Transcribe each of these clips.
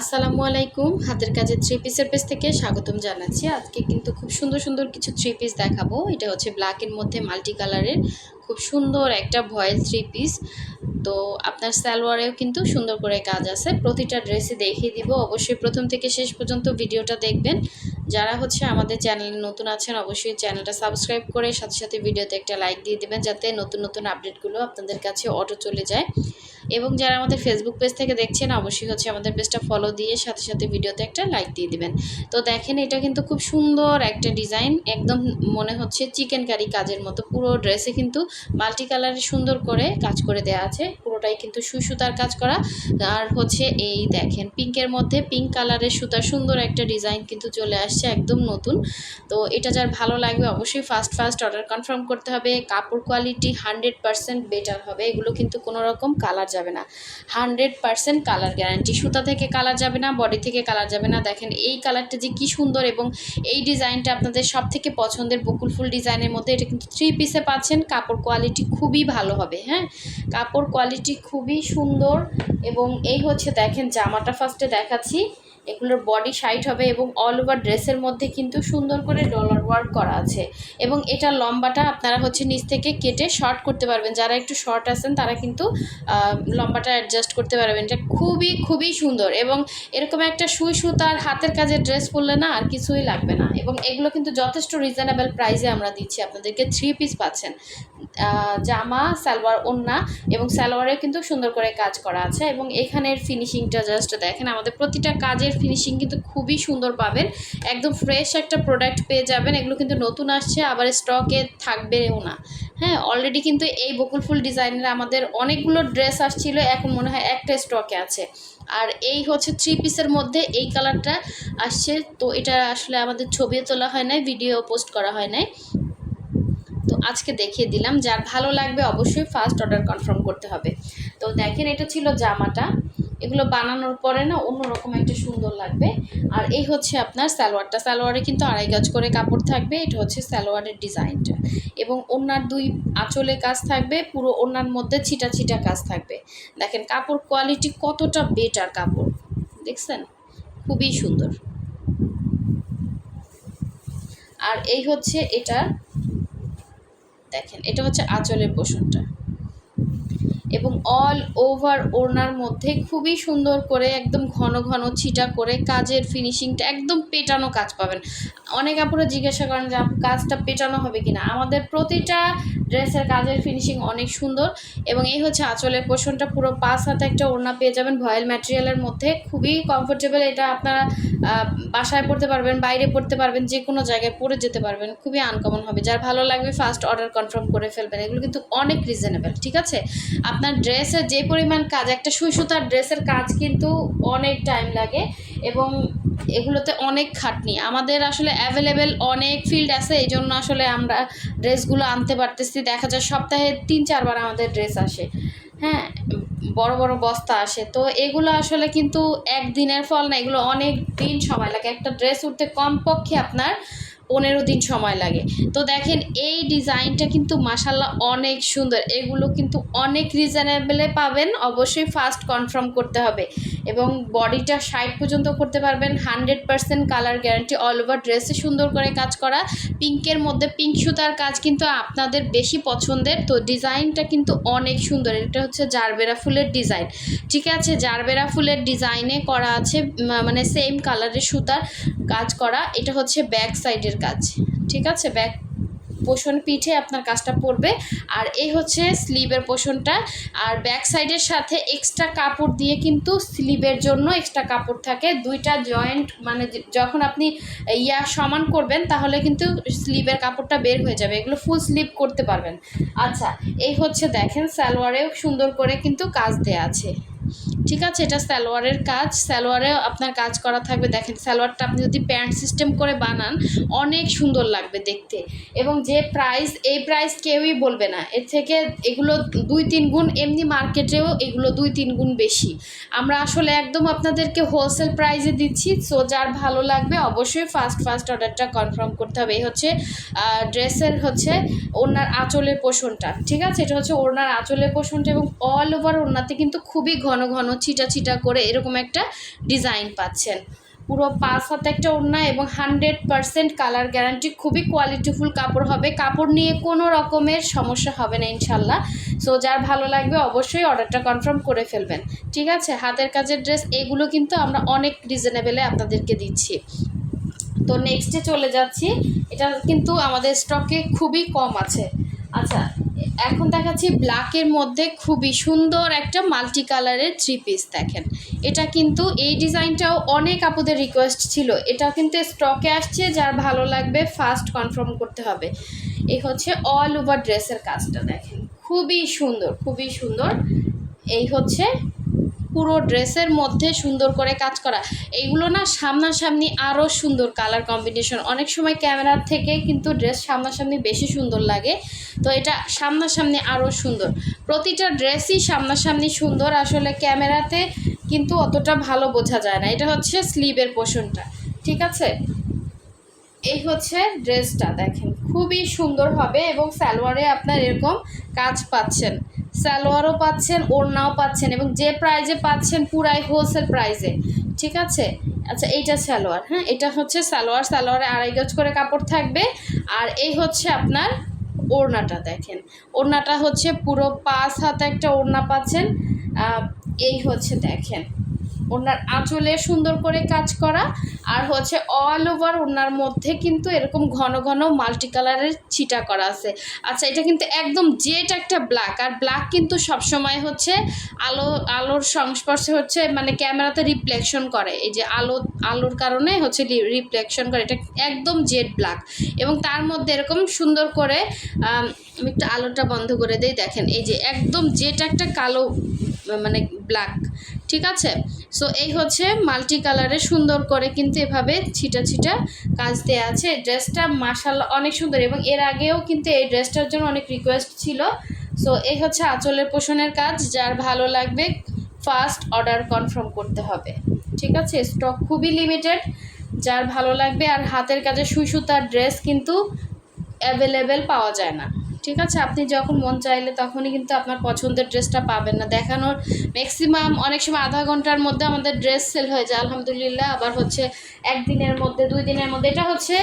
আসসালামু আলাইকুম। হাতের কাজে থ্রি পিসের পেস থেকে স্বাগতম জানাচ্ছি। আজকে কিন্তু খুব সুন্দর সুন্দর কিছু থ্রি পিস দেখাবো। এটা হচ্ছে ব্ল্যাকের মধ্যে মাল্টি কালারের খুব সুন্দর একটা ভয়েল থ্রি পিস তো আপনার সালোয়ারেও কিন্তু সুন্দর করে কাজ আছে। প্রতিটা ড্রেসে দেখিয়ে দিব। অবশ্যই প্রথম থেকে শেষ পর্যন্ত ভিডিওটা দেখবেন। যারা হচ্ছে আমাদের চ্যানেলে নতুন আছেন, অবশ্যই চ্যানেলটা সাবস্ক্রাইব করে সাথে সাথে ভিডিওতে একটা লাইক দিয়ে দেবেন, যাতে নতুন নতুন আপডেটগুলো আপনাদের কাছে অটো চলে যায়। এবং যারা আমাদের ফেসবুক পেজ থেকে দেখছেন, অবশ্যই হচ্ছে আমাদের পেজটা ফলো দিয়ে সাথে সাথে ভিডিওতে একটা লাইক দিয়ে দিবেন। তো দেখেন, এটা কিন্তু খুব সুন্দর একটা ডিজাইন একদম মনে হচ্ছে চিকেন কারি কাজের মতো। পুরো ড্রেসে কিন্তু মাল্টি কালারে সুন্দর করে কাজ করে দেওয়া আছে, পুরোটাই কিন্তু সুই সুতার কাজ করা। আর হচ্ছে এই দেখেন পিঙ্কের মধ্যে পিঙ্ক কালারের সুতার সুন্দর একটা ডিজাইন কিন্তু চলে আসছে। একদম নতুন। তো এটা যার ভালো লাগবে, অবশ্যই ফার্স্ট ফার্স্ট অর্ডার কনফার্ম করতে হবে। কাপড় কোয়ালিটি হান্ড্রেড পারসেন্ট বেটার হবে। এগুলো কিন্তু কোনো রকম কালার যাবে না। হান্ড্রেড পারসেন্ট কালার গ্যারান্টি সুতা থেকে কালার যাবে না বডি থেকে কালার যাবে না। দেখেন, এই কালারটা যে কি সুন্দর এবং এই ডিজাইনটা আপনাদের সব থেকে পছন্দের বকুল ফুল ডিজাইনের মধ্যে, এটা কিন্তু থ্রি পিসে পাচ্ছেন। কাপড় কোয়ালিটি খুবই ভালো হবে হ্যাঁ? কাপড় কোয়ালিটি খুবই সুন্দর এবং এই হচ্ছে, দেখেন, জামাটা ফার্স্টে দেখাচ্ছি। এগুলোর বডি সাইড হবে এবং অল ওভার ড্রেসের মধ্যে কিন্তু সুন্দর করে ডলার ওয়ার্ক করা আছে। এবং এটা লম্বাটা আপনারা হচ্ছে নিচ থেকে কেটে শর্ট করতে পারবেন। যারা একটু শর্ট আছেন, তারা কিন্তু লম্বাটা অ্যাডজাস্ট করতে পারবেন। এটা খুবই খুবই সুন্দর এবং এরকম একটা সুই সুতার হাতের কাজের ড্রেস পরলে না আর কিছুই লাগবে না। এবং এগুলো কিন্তু যথেষ্ট রিজনেবল প্রাইসে আমরা দিচ্ছি। আপনাদেরকে থ্রি পিস পাচ্ছেন। জামা, সালোয়ার, ওন্না এবং সালোয়ারে কিন্তু সুন্দর করে কাজ করা আছে। এবং এখানের ফিনিশিংটা জাস্ট দেখেন, আমাদের প্রতিটা কাজের ফিনিশিং কিন্তু খুবই সুন্দর পাবেন। একদম ফ্রেশ একটা প্রোডাক্ট পেয়ে যাবেন। এগুলো কিন্তু নতুন আসছে, আবার স্টকে থাকবেও না। হ্যাঁ অলরেডি কিন্তু এই বকুল ফুল ডিজাইনের আমাদের অনেকগুলো ড্রেস আসছিল, এখন মনে হয় একটা স্টকে আছে। আর এই হচ্ছে থ্রি পিসের মধ্যে এই কালারটা আসছে। তো এটা আসলে আমাদের ছবিও তোলা হয় নাই ভিডিও পোস্ট করা হয় নাই। তো আজকে দেখিয়ে দিলাম। যার ভালো লাগবে অবশ্যই ফার্স্ট অর্ডার কনফার্ম করতে হবে। তো দেখেন, এটা ছিল জামাটা। এগুলো বানানোর পরে না অন্যরকম একটা সুন্দর লাগবে। আর এই হচ্ছে আপনার সালোয়ারটা। সালোয়ারে কিন্তু আড়াই গজ করে কাপড় থাকবে। এটা হচ্ছে সালোয়ারের ডিজাইনটা। এবং ওনার দুই আঁচলে কাজ থাকবে। পুরো ওনার মধ্যে ছিটা ছিটা কাজ থাকবে। দেখেন, কাপড় কোয়ালিটি কতটা বেটার কাপড়। দেখছেন? খুবই সুন্দর। আর এই হচ্ছে এটার, দেখেন, এটা হচ্ছে আঁচলের পোষণটা। এবং অল ওভার ওড়নার মধ্যে খুবই সুন্দর করে একদম ঘন ঘন ছিটা করে কাজের ফিনিশিংটা একদম পেটানো কাজ পাবেন। অনেক আপুরা জিজ্ঞাসা করেন যে কাজটা পেটানো হবে কিনা? আমাদের প্রতিটা ড্রেসের কাজের ফিনিশিং অনেক সুন্দর এবং এই হচ্ছে আঁচলের পোষণটা, পুরো পাঁচ হাতে একটা ওড়না পেয়ে যাবেন ভয়েল ম্যাটেরিয়ালের মধ্যে। খুবই কমফোর্টেবল এটা আপনারা বাসায় পড়তে পারবেন, বাইরে পড়তে পারবেন যে কোনো জায়গায় পরে যেতে পারবেন, খুবই আনকমন হবে। যার ভালো লাগবে ফার্স্ট অর্ডার কনফার্ম করে ফেলবেন। এগুলো কিন্তু অনেক রিজনেবল ঠিক আছে? আপনার ড্রেসের যে পরিমাণ কাজ, একটা সুই সুতার ড্রেসের কাজ কিন্তু অনেক টাইম লাগে এবং এগুলোতে অনেক খাটনি। আমাদের আসলে অ্যাভেলেবেল অনেক ফিল্ড আছে এই জন্য আসলে আমরা ড্রেসগুলো আনতে পারতেছি। দেখা যায় সপ্তাহে তিন, চারবার আমাদের ড্রেস আসে। হ্যাঁ বড় বড় বস্তা আসে। তো এগুলো আসলে কিন্তু একদিনের ফল না, এগুলো অনেক দিন সময় লাগে। একটা ড্রেস উঠতে কমপক্ষে আপনার পনেরো দিন সময় লাগে। তো দেখেন, এই ডিজাইনটা কিন্তু মাসাল্লাহ অনেক সুন্দর। এগুলো কিন্তু অনেক রিজনেবলে পাবেন, অবশ্যই ফার্স্ট কনফার্ম করতে হবে। এবং বডিটা সাইড পর্যন্ত করতে পারবেন hundred percent colour guarantee all over ড্রেসে সুন্দর করে কাজ করা। পিঙ্কের মধ্যে পিঙ্ক সুতার কাজ কিন্তু আপনাদের বেশি পছন্দের। তো ডিজাইনটা কিন্তু অনেক সুন্দর। এটা হচ্ছে জারবেরা ফুলের ডিজাইন। ঠিক আছে, জারবেরা ফুলের ডিজাইনে করা আছে মানে সেম কালারের সুতার কাজ করা। এটা হচ্ছে ব্যাক সাইডের কাজ। ঠিক আছে? ব্যাক পোষণ পিঠে আপনার কাজটা পড়বে। আর এই হচ্ছে স্লিভের পোষণটা। আর ব্যাক সাইডের সাথে এক্সট্রা কাপড় দিয়ে কিন্তু স্লিভের জন্য এক্সট্রা কাপড় থাকে। দুইটা জয়েন্ট মানে যখন আপনি ইয়া সমান করবেন, তাহলে কিন্তু স্লিভের কাপড়টা বের হয়ে যাবে। এগুলো ফুল স্লিভ করতে পারবেন। আচ্ছা এই হচ্ছে দেখেন, সালোয়ারেও সুন্দর করে কিন্তু কাজ দেয়া আছে। ঠিক আছে, এটা সালোয়ারের কাজ। সালোয়ারেও আপনার কাজ করা থাকবে, দেখেন সালোয়ারটা আপনি যদি প্যান্ট সিস্টেম করে বানান, অনেক সুন্দর লাগবে দেখতে। এবং যে প্রাইস এই প্রাইস কেউই বলবে না। এর থেকে এগুলো দুই তিন গুণ, এমনি মার্কেটেও এগুলো দুই তিন গুণ বেশি। আমরা আসলে একদম আপনাদেরকে হোলসেল প্রাইসে দিচ্ছি সো যার ভালো লাগবে অবশ্যই ফার্স্ট ফার্স্ট অর্ডারটা কনফার্ম করতে হবে। এই হচ্ছে ড্রেসের হচ্ছে ওনার আঁচলের পোষণটা, ঠিক আছে? এটা হচ্ছে ওনার আঁচলের পোষণটা এবং অল ওভার ওনাতে কিন্তু খুবই ঘন ঘন ঘন ছিটা ছিটা করে এরকম একটা ডিজাইন পাচ্ছেন। পুরো পাঁচ হাতে একটা ওড়না এবং হান্ড্রেড পারসেন্ট কালার গ্যারান্টি, খুবই কোয়ালিটিফুল কাপড় হবে। কাপড় নিয়ে কোনো রকমের সমস্যা হবে না ইনশাল্লাহ। সো যার ভালো লাগবে অবশ্যই অর্ডারটা কনফার্ম করে ফেলবেন। ঠিক আছে? হাতের কাজের ড্রেস এগুলো কিন্তু আমরা অনেক রিজনেবেলে আপনাদেরকে দিচ্ছি। তো নেক্সটে চলে যাচ্ছি। এটা কিন্তু আমাদের স্টকে খুবই কম আছে। আচ্ছা এখন দেখাচ্ছি ব্ল্যাকের মধ্যে খুবই সুন্দর একটা মাল্টি কালারের থ্রি পিস দেখেন। এটা কিন্তু এই ডিজাইনটাও অনেক আপুদের রিকোয়েস্ট ছিল। এটা কিন্তু স্টকে আসছে, যার ভালো লাগবে ফার্স্ট কনফার্ম করতে হবে। এই হচ্ছে অল ওভার ড্রেসের কাজটা দেখেন। খুবই সুন্দর খুবই সুন্দর। এই হচ্ছে পুরো ড্রেসের মধ্যে সুন্দর করে কাজ করা। এইগুলো না সামনাসামনি আরও সুন্দর কালার কম্বিনেশন অনেক সময় ক্যামেরার থেকে কিন্তু ড্রেস সামনাসামনি বেশি সুন্দর লাগে। তো এটা সামনাসামনি আরও সুন্দর। প্রতিটা ড্রেসই সামনাসামনি সুন্দর। আসলে ক্যামেরাতে কিন্তু অতটা ভালো বোঝা যায় না। এটা হচ্ছে স্লিভের পোষণটা ঠিক আছে? এই হচ্ছে ড্রেসটা দেখেন, খুবই সুন্দর হবে এবং সালোয়ারে আপনার এরকম কাজ পাচ্ছেন। সালোয়ারও পাচ্ছেন, ওড়নাও পাচ্ছেন এবং যে প্রাইজে পাচ্ছেন পুরাই হোলসেল প্রাইজে ঠিক আছে? আচ্ছা এইটা সালোয়ার হ্যাঁ? এটা হচ্ছে সালোয়ার, সালোয়ারে আড়াই গজ করে কাপড় থাকবে। আর এই হচ্ছে আপনার ওড়নাটা, দেখেন। ওড়নাটা হচ্ছে পুরো পাঁচ হাতে একটা ওড়না পাচ্ছেন। এই হচ্ছে, দেখেন। ওনার আঁচলে সুন্দর করে কাজ করা আর হচ্ছে অল ওভার ওনার মধ্যে কিন্তু এরকম ঘন ঘন মাল্টি কালারের ছিটা করা আছে। আচ্ছা এটা কিন্তু একদম জেট একটা ব্ল্যাক আর ব্ল্যাক কিন্তু সবসময় হচ্ছে আলো, আলোর সংস্পর্শে হচ্ছে মানে ক্যামেরাতে রিফ্লেকশন করে। এই যে আলো, আলোর কারণে হচ্ছে রিফ্লেকশন করে। এটা একদম জেড ব্ল্যাক এবং তার মধ্যে এরকম সুন্দর করে, আমি একটু আলোটা বন্ধ করে দিই, দেখেন। এই যে একদম জেট একটা কালো মানে ব্ল্যাক ঠিক আছে? সো এই হচ্ছে মাল্টি কালারে সুন্দর করে কিন্তু এভাবে ছিটা ছিটা কাজ দেওয়া আছে। ড্রেসটা মাসাল্লাহ অনেক সুন্দর এবং এর আগেও কিন্তু এই ড্রেসটার জন্য অনেক রিকোয়েস্ট ছিল। সো এই হচ্ছে আঁচলের পোষণের কাজ, যার ভালো লাগবে ফার্স্ট অর্ডার কনফার্ম করতে হবে। ঠিক আছে? স্টক খুবই লিমিটেড যার ভালো লাগবে আর হাতের কাজে সুই সুতার ড্রেস কিন্তু অ্যাভেলেবেল পাওয়া যায় না। ঠিক আছে? আপনি যখন মন চাইলে তখনই কিন্তু আপনার পছন্দের ড্রেসটা পাবেন না। দেখানোর ম্যাক্সিমাম অনেক সময় আধা ঘণ্টার মধ্যে আমাদের ড্রেস সেল হয়ে যায়, আলহামদুলিল্লাহ। আবার হচ্ছে একদিনের মধ্যে দুই দিনের মধ্যে। এটা হচ্ছে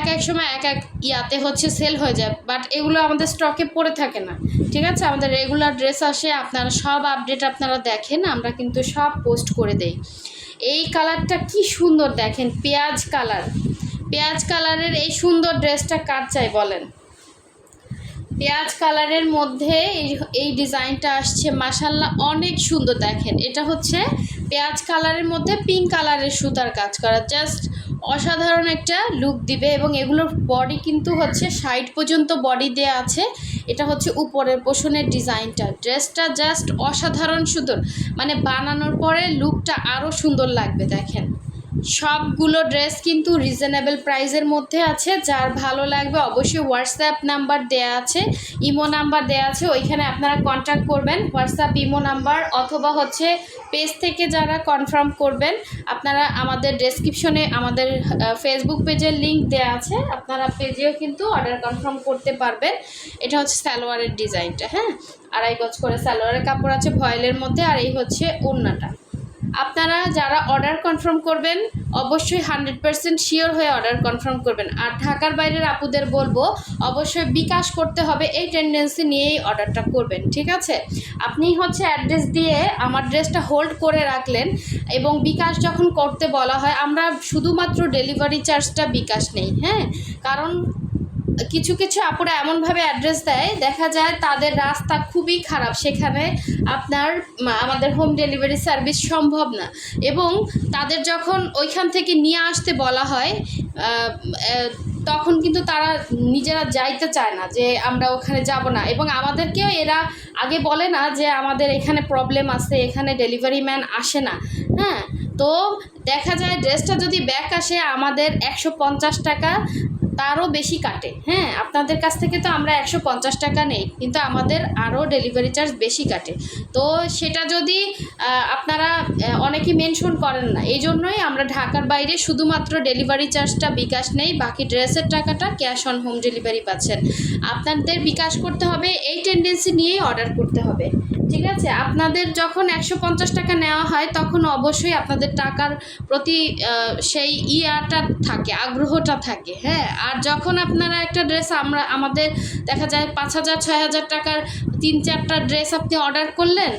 এক এক সময় এক এক ইয়াতে হচ্ছে সেল হয়ে যায়। বাট এগুলো আমাদের স্টকে পড়ে থাকে না। ঠিক আছে? আমাদের রেগুলার ড্রেস আসে, আপনারা সব আপডেট আপনারা দেখেন, আমরা কিন্তু সব পোস্ট করে দেই। এই কালারটা কি সুন্দর দেখেন, পেঁয়াজ কালার পেঁয়াজ কালারের এই সুন্দর ড্রেসটা কার চাই বলেন? পেঁয়াজ কালারের মধ্যে এই এই ডিজাইনটা আসছে। মাসাল্লাহ অনেক সুন্দর দেখেন। এটা হচ্ছে পেঁয়াজ কালারের মধ্যে পিঙ্ক কালারের সুতার কাজ করা। জাস্ট অসাধারণ একটা লুক দিবে এবং এগুলোর বডি কিন্তু হচ্ছে সাইড পর্যন্ত বডি দেয়া আছে। এটা হচ্ছে উপরের পোষণের ডিজাইনটা। ড্রেসটা জাস্ট অসাধারণ সুন্দর। মানে বানানোর পরে লুকটা আরও সুন্দর লাগবে, দেখেন। সবগুলো ড্রেস কিন্তু রিজনেবল প্রাইসের মধ্যে আছে, যার ভালো লাগবে অবশ্যই হোয়াটসঅ্যাপ নাম্বার দেয়া আছে, ইমো নাম্বার দেয়া আছে, ওইখানে আপনারা কন্ট্যাক্ট করবেন হোয়াটসঅ্যাপ ইমো নাম্বার, অথবা হচ্ছে পেজ থেকে যারা কনফার্ম করবেন, আপনারা আমাদের ডেসক্রিপশনে আমাদের ফেসবুক পেজের লিংক দেয়া আছে, আপনারা পেজেও কিন্তু অর্ডার কনফার্ম করতে পারবেন। এটা হচ্ছে সালোয়ারের ডিজাইনটা হ্যাঁ? আড়াই গজ করে সালোয়ারের কাপড় আছে ভয়েলের মধ্যে, আর এই হচ্ছে ওড়নাটা। আপনারা যারা অর্ডার কনফার্ম করবেন, অবশ্যই হান্ড্রেড পার্সেন্ট শিওর হয়ে অর্ডার কনফার্ম করবেন। আর ঢাকার বাইরের আপুদের বলব, অবশ্যই বিকাশ করতে হবে এই টেন্ডেন্সি নিয়েই অর্ডারটা করবেন, ঠিক আছে? আপনি হচ্ছে অ্যাড্রেস দিয়ে আমার ড্রেসটা হোল্ড করে রাখলেন এবং বিকাশ যখন করতে বলা হয়, আমরা শুধুমাত্র ডেলিভারি চার্জটা বিকাশ নেই হ্যাঁ? কারণ কিছু কিছু আপুরা এমনভাবে অ্যাড্রেস দেয়, দেখা যায় তাদের রাস্তা খুবই খারাপ। সেখানে আপনার আমাদের হোম ডেলিভারি সার্ভিস সম্ভব না। এবং তাদের যখন ওইখান থেকে নিয়ে আসতে বলা হয় তখন কিন্তু তারা নিজেরা যাইতে চায় না যে আমরা ওখানে যাব না। এবং আমাদেরকেও এরা আগে বলে না যে আমাদের এখানে প্রবলেম আছে, এখানে ডেলিভারি ম্যান আসে না। হ্যাঁ তো দেখা যায় ড্রেসটা যদি ব্যাক আসে, আমাদের একশো পঞ্চাশ টাকা তারও বেশি কাটে। হ্যাঁ আপনাদের কাছ থেকে তো আমরা একশো পঞ্চাশ টাকা নেই, কিন্তু আমাদের আরও ডেলিভারি চার্জ বেশি কাটে। তো সেটা যদি আপনারা অনেকে মেনশন করেন না, এই জন্যই আমরা ঢাকার বাইরে শুধুমাত্র ডেলিভারি চার্জটা বিকাশ নেই, বাকি ড্রেসের টাকাটা ক্যাশ অন হোম ডেলিভারি পাচ্ছেন। আপনাদের বিকাশ করতে হবে, এই টেন্ডেন্সি নিয়েই অর্ডার করতে হবে। ঠিক আছে? আপনাদের যখন একশো পঞ্চাশ টাকা নেওয়া হয়, তখন অবশ্যই আপনাদের টাকার প্রতি সেই ইয়াটা থাকে, আগ্রহটা থাকে হ্যাঁ? আর যখন আপনারা একটা ড্রেস আমরা, আমাদের দেখা যায় পাঁচ হাজার, ছয় হাজার টাকার তিন চারটা ড্রেস আপনি অর্ডার করলেন,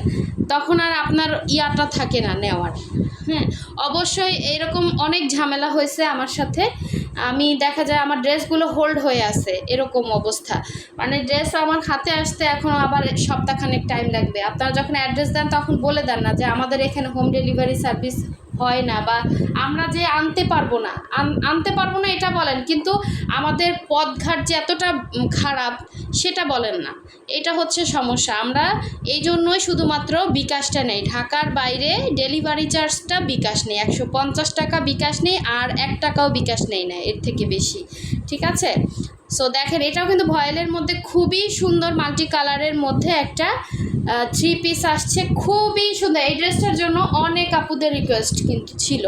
তখন আর আপনার ইয়াটা থাকে না নেওয়ার হ্যাঁ? অবশ্যই এরকম অনেক ঝামেলা হয়েছে আমার সাথে। আমি দেখা যায় আমার ড্রেসগুলো হোল্ড হয়ে আছে, এরকম অবস্থা। মানে ড্রেস আমার হাতে আসতে এখন আবার সপ্তাহখানেক টাইম লাগবে। আপনারা যখন অ্যাড্রেস দেন তখন বলে দেন না যে আমাদের এখানে হোম ডেলিভারি সার্ভিস হয় না বা আমরা যে আনতে পারব না আনতে পারব না এটা বলেন, কিন্তু আমাদের পথঘাট যে এতটা খারাপ সেটা বলেন না। এটা হচ্ছে সমস্যা। আমরা এই জন্যই শুধুমাত্র বিকাশটা নেই। ঢাকার বাইরে ডেলিভারি চার্জটা বিকাশ নেই। একশো পঞ্চাশ টাকা বিকাশ নেই আর এক টাকাও বিকাশ নেই না, এর থেকে বেশি। ঠিক আছে? সো দেখেন, এটাও কিন্তু ভয়েলের মধ্যে খুবই সুন্দর মাল্টি কালারের মধ্যে একটা থ্রি পিস আসছে। খুবই সুন্দর। এই ড্রেসটার জন্য অনেক আপুদের রিকোয়েস্ট কিন্তু ছিল।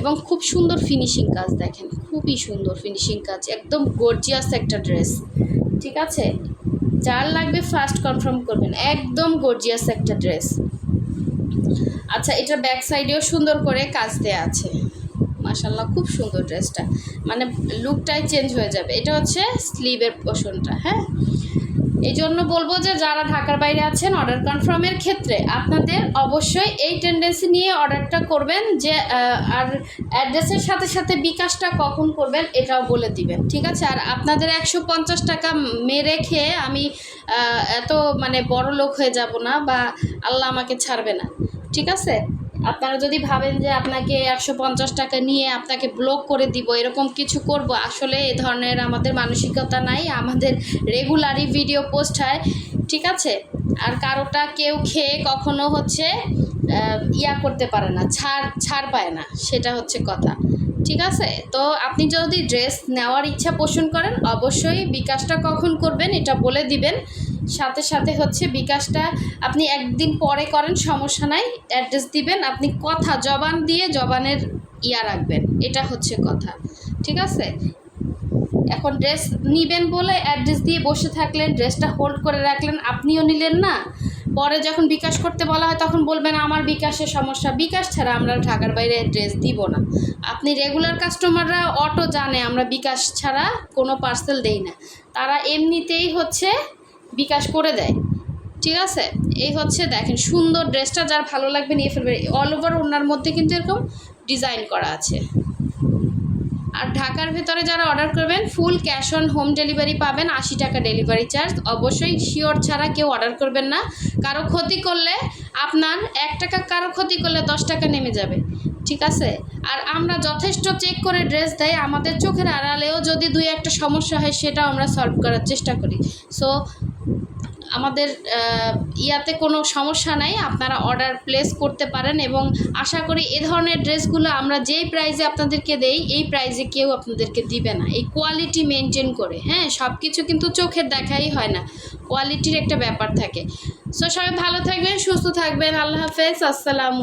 এবং খুব সুন্দর ফিনিশিং কাজ, দেখেন। খুবই সুন্দর ফিনিশিং কাজ। একদম গর্জিয়াস একটা ড্রেস ঠিক আছে? যার লাগবে ফার্স্ট কনফার্ম করবেন। একদম গর্জিয়াস একটা ড্রেস আচ্ছা এটার ব্যাক সাইডেও সুন্দর করে কাজ দেওয়া আছে। মাশাল্লাহ খুব সুন্দর ড্রেসটা। মানে লুকটাই চেঞ্জ হয়ে যাবে। এটা হচ্ছে স্লিভের পোর্শনটা হ্যাঁ? এই জন্য বলব যে যারা ঢাকার বাইরে আছেন, অর্ডার কনফার্মের ক্ষেত্রে আপনাদের অবশ্যই এই টেন্ডেন্সি নিয়ে অর্ডারটা করবেন যে আর অ্যাড্রেসের সাথে সাথে বিকাশটা কখন করবেন এটাও বলে দিবেন, ঠিক আছে? আর আপনাদের একশো পঞ্চাশ টাকা মেরে খেয়ে আমি এত মানে বড় লোক হয়ে যাব না বা আল্লাহ আমাকে ছাড়বে না, ঠিক আছে? আপনারা যদি ভাবেন যে আপনাকে একশো পঞ্চাশ টাকা নিয়ে আপনাকে ব্লক করে দিব, এরকম কিছু করব, আসলে এ ধরনের আমাদের মানসিকতা নাই, আমাদের রেগুলারই ভিডিও পোস্ট হয়, ঠিক আছে? আর কারোটা কেউ খেয়ে কখনো হচ্ছে ইয়া করতে পারে না, ছাড় ছাড় পায় না, সেটা হচ্ছে কথা, ঠিক আছে? তো আপনি যদি ড্রেস নেওয়ার ইচ্ছা পোষণ করেন, অবশ্যই বিকাশটা কখন করবেন, এটা বলে দিবেন। সাথে সাথে হচ্ছে বিকাশটা আপনি একদিন পরে করেন, সমস্যা নাই অ্যাড্রেস দিবেন, আপনি কথা জবান দিয়ে জবানের ইয়া রাখবেন, এটা হচ্ছে কথা, ঠিক আছে? এখন ড্রেস নিবেন বলে অ্যাড্রেস দিয়ে বসে থাকলেন ড্রেসটা হোল্ড করে রাখলেন, আপনিও নিলেন না, পরে যখন বিকাশ করতে বলা হয় তখন বলবেন, আমার বিকাশের সমস্যা। বিকাশ ছাড়া আমরা ঢাকার বাইরে ড্রেস দিব না। আপনি রেগুলার কাস্টমাররা অটো জানে, আমরা বিকাশ ছাড়া কোনো পার্সেল দেই না। তারা এমনিতেই হচ্ছে বিকাশ করে দেয়। ঠিক আছে? এই হচ্ছে দেখেন, সুন্দর ড্রেসটা যার ভালো লাগবে নিয়ে ফেলবে। অল ওভার ওনার মধ্যে কিন্তু এরকম ডিজাইন করা আছে। আর ঢাকার ভেতরে যারা অর্ডার করবেন full cash on home delivery পাবেন, আশি টাকা ডেলিভারি চার্জ অবশ্যই শিওর ছাড়া কেউ অর্ডার করবেন না। কারও ক্ষতি করলে আপনার এক টাকা, কারও ক্ষতি করলে দশ টাকা নেমে যাবে। ঠিক আছে? আর আমরা যথেষ্ট চেক করে ড্রেস দেয় আমাদের চোখের আড়ালেও যদি দুই একটা সমস্যা হয়, সেটাও আমরা সলভ করার চেষ্টা করি। সো আমাদের ইয়াতে কোনো সমস্যা নাই, আপনারা অর্ডার প্লেস করতে পারেন এবং আশা করি এ ধরনের ড্রেসগুলো আমরা যেই প্রাইজে আপনাদেরকে দেই, এই প্রাইজে কেউ আপনাদেরকে দিবে না। এই কোয়ালিটি মেনটেন করে হ্যাঁ সব কিছু কিন্তু চোখের দেখাই হয় না কোয়ালিটির একটা ব্যাপার থাকে। সো সবাই ভালো থাকবেন, সুস্থ থাকবেন, আল্লাহ হাফেজ, আসসালামু